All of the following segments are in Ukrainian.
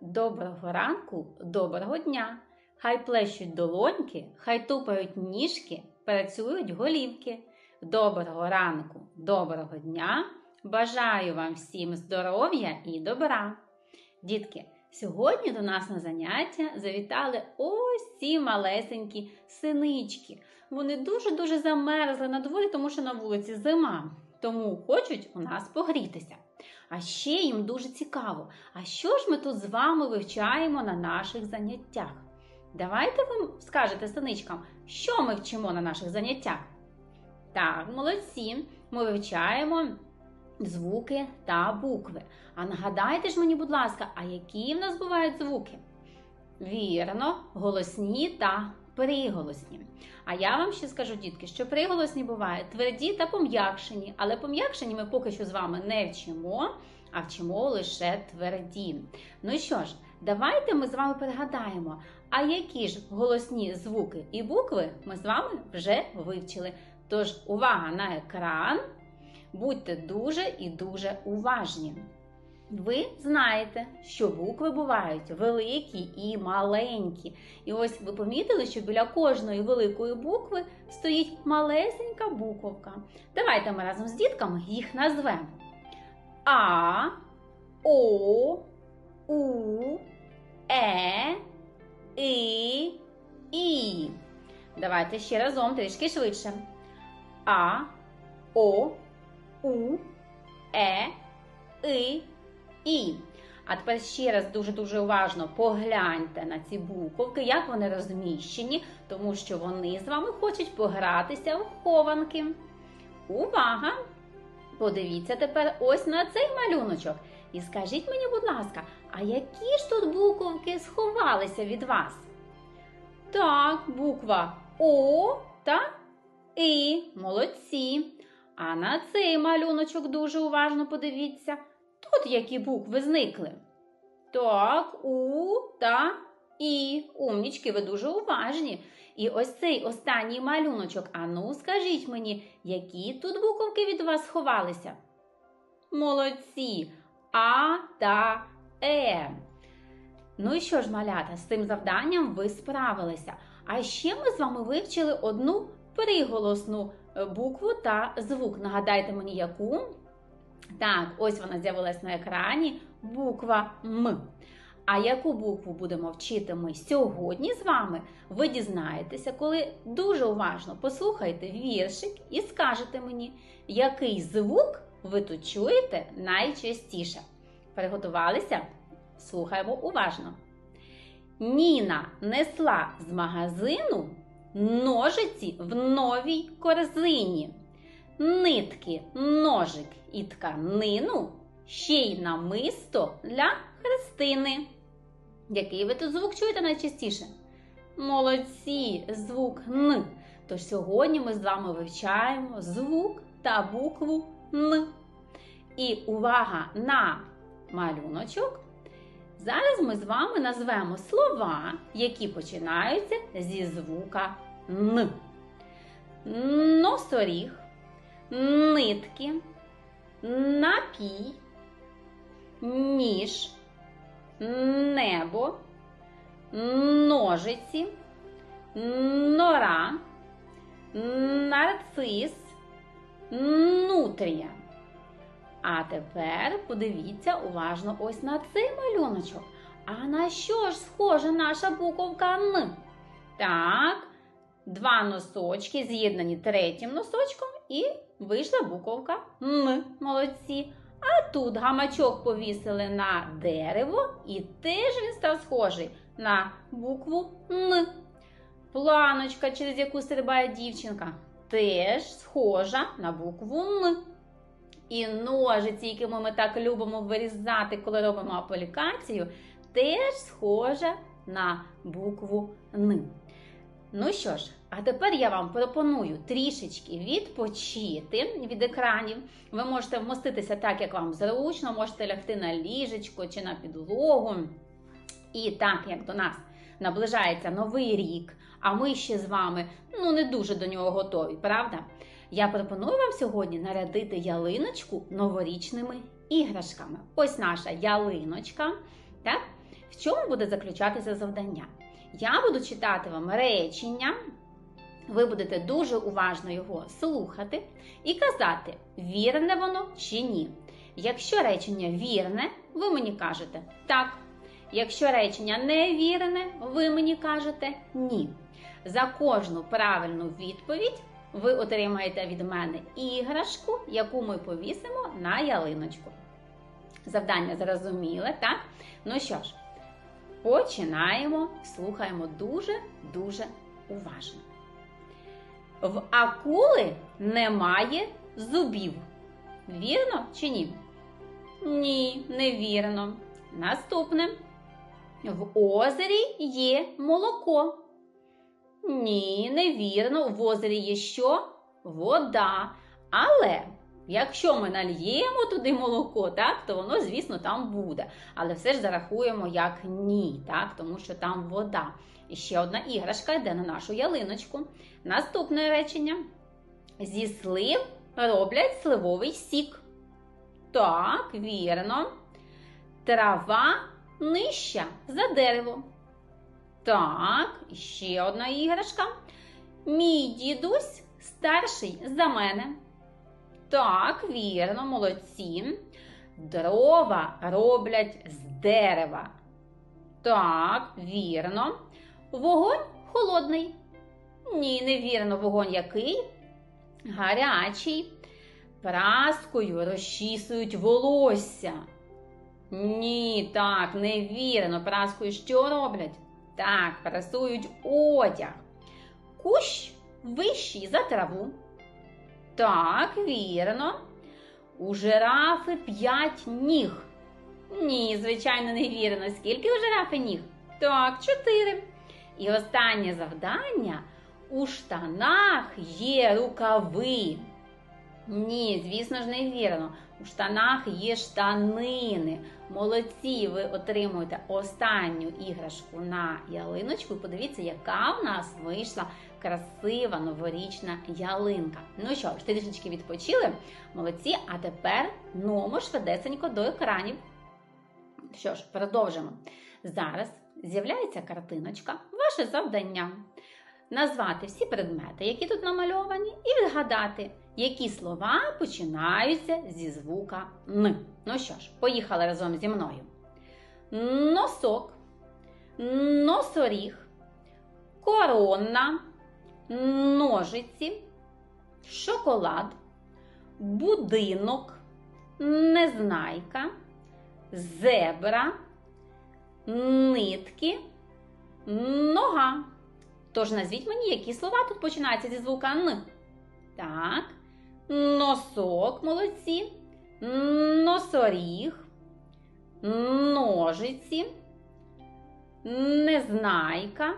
Доброго ранку, доброго дня! Хай плещуть долоньки, хай тупають ніжки, працюють голівки. Доброго ранку, доброго дня! Бажаю вам всім здоров'я і добра! Дітки, сьогодні до нас на заняття завітали ось ці малесенькі синички. Вони дуже-дуже замерзли на дворі, тому що на вулиці зима. Тому хочуть у нас погрітися. А ще їм дуже цікаво, а що ж ми тут з вами вивчаємо на наших заняттях? Давайте ви скажете синичкам, що ми вчимо на наших заняттях. Так, молодці, ми вивчаємо звуки та букви. А нагадайте ж мені, будь ласка, а які в нас бувають звуки? Вірно, голосні та приголосні. А я вам ще скажу, дітки, що приголосні бувають тверді та пом'якшені, але пом'якшені ми поки що з вами не вчимо, а вчимо лише тверді. Ну що ж, давайте ми з вами пригадаємо, а які ж голосні звуки і букви ми з вами вже вивчили. Тож, увага на екран! Будьте дуже і дуже уважні. Ви знаєте, що букви бувають великі і маленькі. І ось ви помітили, що біля кожної великої букви стоїть малесенька буковка. Давайте ми разом з дітками їх назвемо. А, О, У, Е, І, І. Давайте ще разом трішки швидше. А, О, У, Е, І, І. А тепер ще раз дуже-дуже уважно погляньте на ці буковки, як вони розміщені, тому що вони з вами хочуть погратися в хованки. Увага! Подивіться тепер ось на цей малюночок. І скажіть мені, будь ласка, а які ж тут буковки сховалися від вас? Так, буква О та І. Молодці. А на цей малюночок дуже уважно подивіться. Тут які букви зникли? Так, У та І. Умнічки, ви дуже уважні. І ось цей останній малюночок. Ану, скажіть мені, які тут буковки від вас сховалися? Молодці. А та Е. Ну і що ж, малята, з цим завданням ви справилися. А ще ми з вами вивчили одну приголосну букву та звук. Нагадайте мені, яку? Так, ось вона з'явилась на екрані. Буква М. А яку букву будемо вчити ми сьогодні з вами, ви дізнаєтеся, коли дуже уважно послухаєте віршик і скажете мені, який звук ви тут чуєте найчастіше. Приготувалися? Слухаємо уважно. Ніна несла з магазину ножиці в новій корзині. Нитки, ножик і тканину, ще й намисто для Христини. Який ви тут звук чуєте найчастіше? Молодці, звук Н. Тож сьогодні ми з вами вивчаємо звук та букву Н. І увага на малюночок. Зараз ми з вами назвемо слова, які починаються зі звука Н. Носоріг, нитки, напій, ніж, небо, ножиці, нора, нарцис, нутрія. А тепер подивіться уважно ось на цей малюночок. А на що ж схожа наша буковка Н? Так, два носочки з'єднані третім носочком, і вийшла буковка Н. Молодці. А тут гамачок повісили на дерево, і теж він став схожий на букву Н. Планочка, через яку стрибає дівчинка, теж схожа на букву Н. І ножиці, якими ми так любимо вирізати, коли робимо аплікацію, теж схожа на букву Н. Ну що ж, а тепер я вам пропоную трішечки відпочити від екранів. Ви можете вмоститися так, як вам зручно, можете лягти на ліжечко чи на підлогу. І так як до нас наближається новий рік, а ми ще з вами ну не дуже до нього готові, правда? Я пропоную вам сьогодні нарядити ялиночку новорічними іграшками. Ось наша ялиночка. Так? В чому буде заключатися завдання? Я буду читати вам речення, ви будете дуже уважно його слухати і казати, вірне воно чи ні. Якщо речення вірне, ви мені кажете так. Якщо речення невірне, ви мені кажете ні. За кожну правильну відповідь ви отримаєте від мене іграшку, яку ми повісимо на ялиночку. Завдання зрозуміле, так? Ну що ж, починаємо, слухаємо дуже-дуже уважно. В акули немає зубів. Вірно чи ні? Ні, невірно. Наступне. В озері є молоко. Ні, невірно. В озері є що? Вода. Але якщо ми нальємо туди молоко, так, то воно, звісно, там буде. Але все ж зарахуємо як ні, так, тому що там вода. І ще одна іграшка йде на нашу ялиночку. Наступне речення. Зі слив роблять сливовий сік. Так, вірно. Трава нижча за дерево. Так, ще одна іграшка. Мій дідусь старший за мене. Так, вірно, молодці. Дрова роблять з дерева. Так, вірно. Вогонь холодний. Ні, невірно, вогонь який? Гарячий. Праскою розчісують волосся. Ні, так, невірно. Праскою що роблять? Так, прасують одяг. Кущ вищий за траву. Так, вірно. У жирафи п'ять ніг. Ні, звичайно, невірно. Скільки у жирафи ніг? Так, чотири. І останнє завдання у штанах є рукави. Ні, звісно ж, невірно. У штанах є штанини. Молодці, ви отримуєте останню іграшку на ялиночку. Подивіться, яка в нас вийшла красива новорічна ялинка. Ну що ж, відпочили. Молодці, а тепер нумо швидесенько до екранів. Що ж, продовжимо. Зараз з'являється картиночка, ваше завдання. Назвати всі предмети, які тут намальовані, і відгадати, які слова починаються зі звука Н. Ну що ж, поїхали разом зі мною. Носок, носоріг, корона, ножиці, шоколад, будинок, незнайка, зебра, нитки, нога. Тож назвіть мені, які слова тут починаються зі звука Н. Так. Носок, молодці, носоріг, ножиці, незнайка,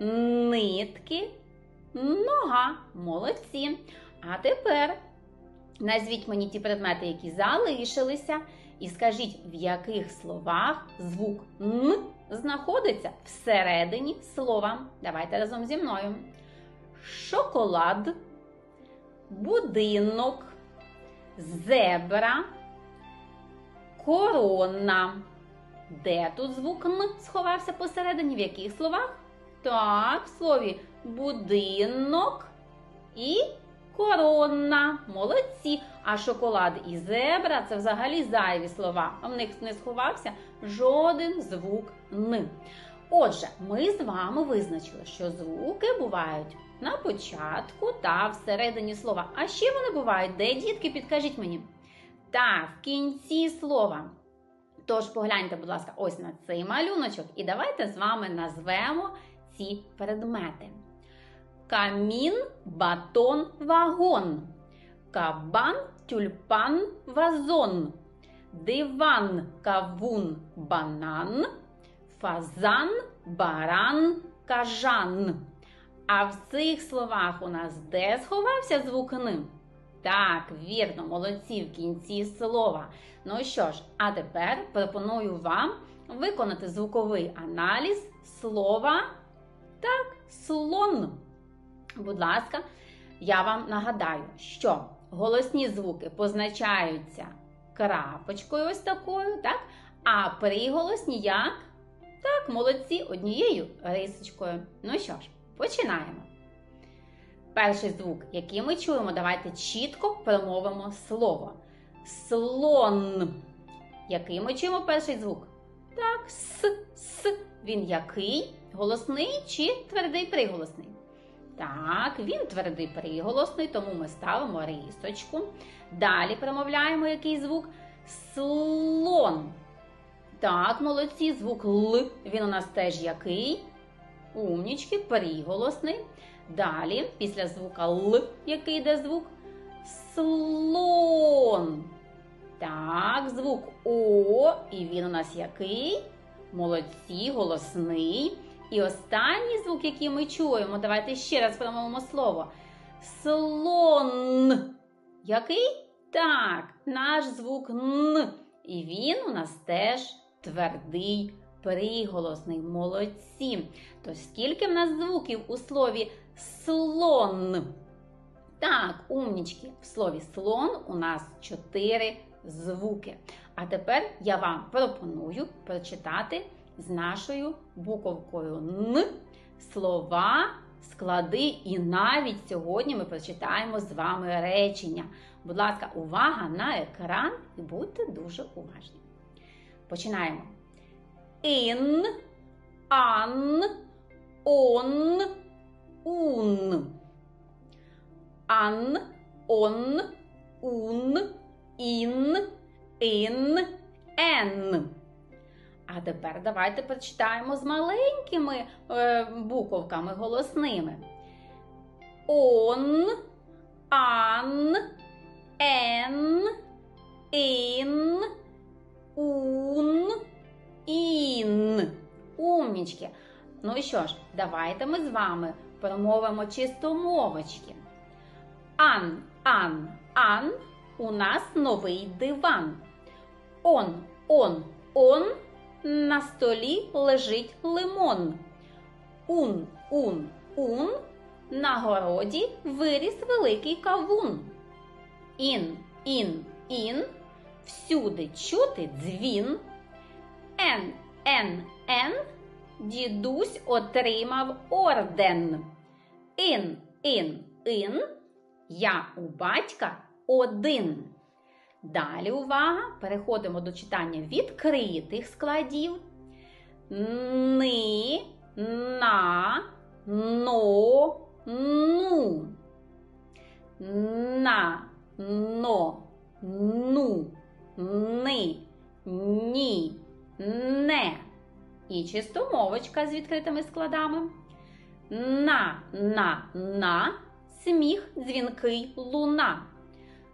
нитки, нога. Молодці. А тепер назвіть мені ті предмети, які залишилися, і скажіть, в яких словах звук Н знаходиться всередині слова. Давайте разом зі мною. Шоколад, будинок, зебра, корона. Де тут звук Н сховався посередині? В яких словах? Так, в слові будинок і корона. Молодці. А шоколад і зебра це взагалі зайві слова. В них не сховався жоден звук Н. Отже, ми з вами визначили, що звуки бувають на початку та всередині слова. А ще вони бувають, де дітки, підкажіть мені. Та в кінці слова. Тож погляньте, будь ласка, ось на цей малюночок, і давайте з вами назвемо ці предмети. Камін, батон, вагон. Кабан, тюльпан, вазон. Диван, кавун, банан. Фазан, баран, кажан. А в цих словах у нас де сховався звук Н? Так, вірно, молодці в кінці слова. Ну що ж, а тепер пропоную вам виконати звуковий аналіз слова так, слон. Будь ласка, я вам нагадаю, що голосні звуки позначаються крапочкою ось такою, так? А приголосні як Так, молодці, однією рисочкою. Ну що ж, починаємо. Перший звук, який ми чуємо, давайте чітко промовимо слово. Слон. Який ми чуємо перший звук? Так, с, с. Він який? Голосний чи твердий приголосний? Так, він твердий приголосний, тому ми ставимо рисочку. Далі промовляємо який звук? Слон. Так, молодці, звук Л. Він у нас теж який? Умнічки, приголосний. Далі, після звука Л, який йде звук? Слон. Так, звук О, і він у нас який? Молодці, голосний. І останній звук, який ми чуємо, давайте ще раз промовимо слово. Слон. Який? Так, наш звук Н. І він у нас теж твердий, приголосний. Молодці. То скільки в нас звуків у слові слон? Так, умнічки, в слові слон у нас чотири звуки. А тепер я вам пропоную прочитати з нашою буковкою Н слова, склади, і навіть сьогодні ми прочитаємо з вами речення. Будь ласка, увага на екран і будьте дуже уважні. Починаємо. Ін, ан, он, ун. Ан, он, ун, ін, ін, ен. А тепер давайте прочитаємо з маленькими е, буковками голосними. Он, ан, ен, ін, ун, ін. Умнічки. Ну що ж, давайте ми з вами промовимо чистомовочки. Ан, ан, ан, у нас новий диван. Он, он, он, на столі лежить лимон. Ун, ун, ун, на городі виріс великий кавун. Ін, ін, ін, всюди чути дзвін. Ен, ен, ен, дідусь отримав орден. Ін, ін, ін, я у батька один. Далі увага! Переходимо до читання відкритих складів. Ни, на, но, ну. На, но, ну, ни, ні, не. І чистомовочка з відкритими складами. На, на, на, сміх, дзвінкий луна.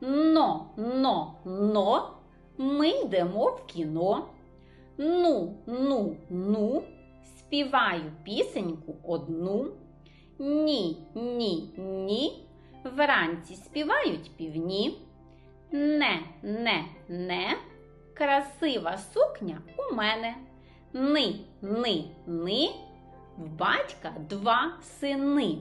Но, но, но, ми йдемо в кіно. Ну, ну, ну, співаю пісеньку одну. Ні, ні, ні. Вранці співають півні. Не, не, не. Красива сукня у мене. Ни, ни, ни. В батька два сини.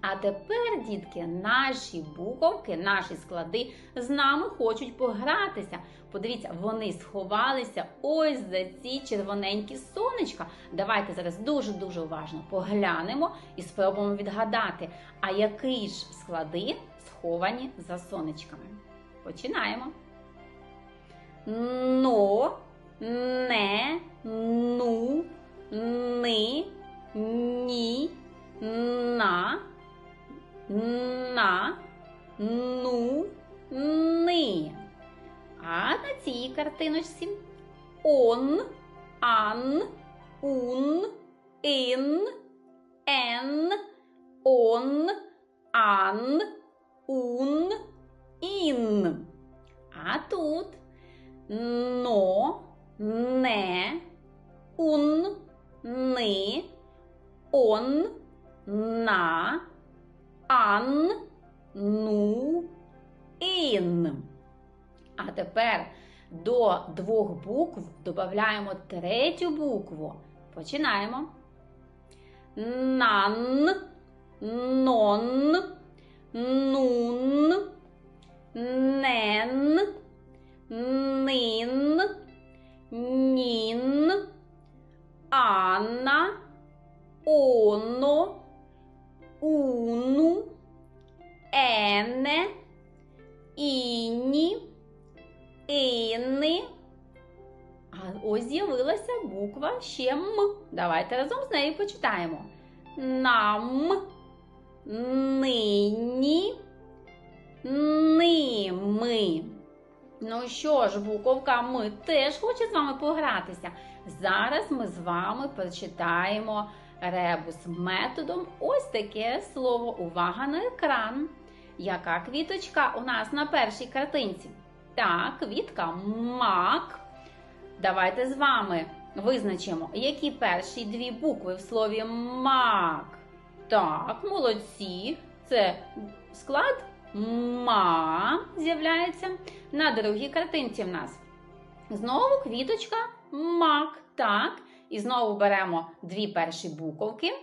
А тепер, дітки, наші буковки, наші склади з нами хочуть погратися. Подивіться, вони сховалися ось за ці червоненькі сонечка. Давайте зараз дуже-дуже уважно поглянемо і спробуємо відгадати, а які ж склади сховані за сонечками. Починаємо. Но, не, ну, ни, ні, на на, ну, ни. А на цій картиночці он, ан, ун, ін, ен, он, ан, ун, ін. А тут но, не, ун, ни, он, на, ан, ну, ін. А тепер до двох букв додаємо третю букву. Починаємо. Нан, нон, нун, Давайте разом з нею почитаємо. Нам, нині, ними. Ну що ж, буковка М теж хоче з вами погратися. Зараз ми з вами прочитаємо ребус методом ось таке слово. Увага на екран. Яка квіточка у нас на першій картинці? Так, квітка мак. Давайте з вами визначимо, які перші дві букви в слові мак. Так, молодці. Це склад ма з'являється. На другій картинці в нас знову квіточка мак. Так. І знову беремо дві перші буковки.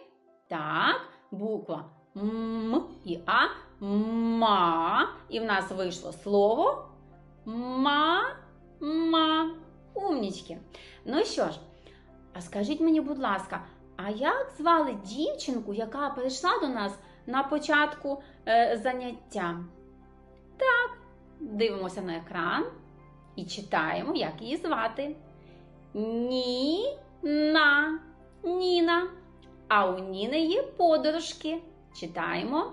Так, буква М і А. Ма. І в нас вийшло слово ма-ма. Умнічки. Ну що ж, а скажіть мені, будь ласка, а як звали дівчинку, яка прийшла до нас на початку е, заняття? Так, дивимося на екран і читаємо, як її звати. Ніна. Ніна. А у Ніни є подружки. Читаємо.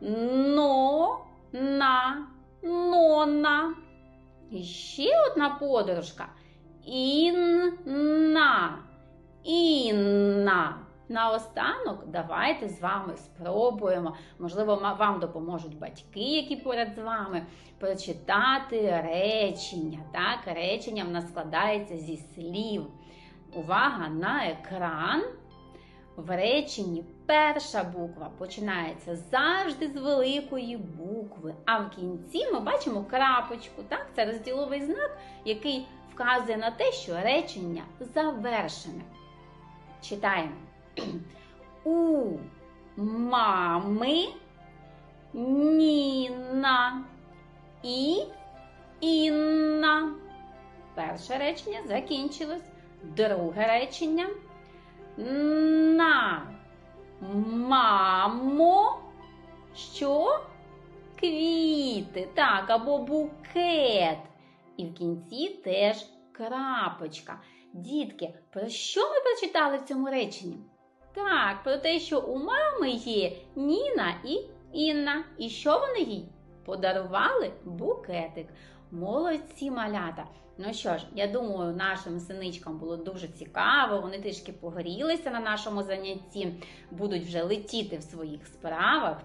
Но, на, нона. І ще одна подружка. Інна. Інна. Наостанок давайте з вами спробуємо. Можливо, вам допоможуть батьки, які поряд з вами, прочитати речення. Так, речення в нас складається зі слів. Увага на екран. В реченні перша буква починається завжди з великої букви, а в кінці ми бачимо крапочку. Так? Це розділовий знак, який вказує на те, що речення завершене. Читаємо. У мами Ніна і Інна. Перше речення закінчилось. Друге речення. На мамо, що? Квіти, так, або букет. І в кінці теж крапочка. Дітки, про що ми прочитали в цьому реченні? Так, про те, що у мами є Ніна і Інна. І що вони їй? Подарували букетик. Молодці малята. Ну що ж, я думаю, нашим синичкам було дуже цікаво. Вони трішки погорілися на нашому занятті, будуть вже летіти в своїх справах.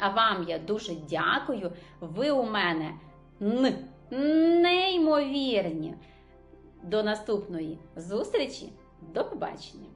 А вам я дуже дякую. Ви у мене н неймовірні. До наступної зустрічі. До побачення!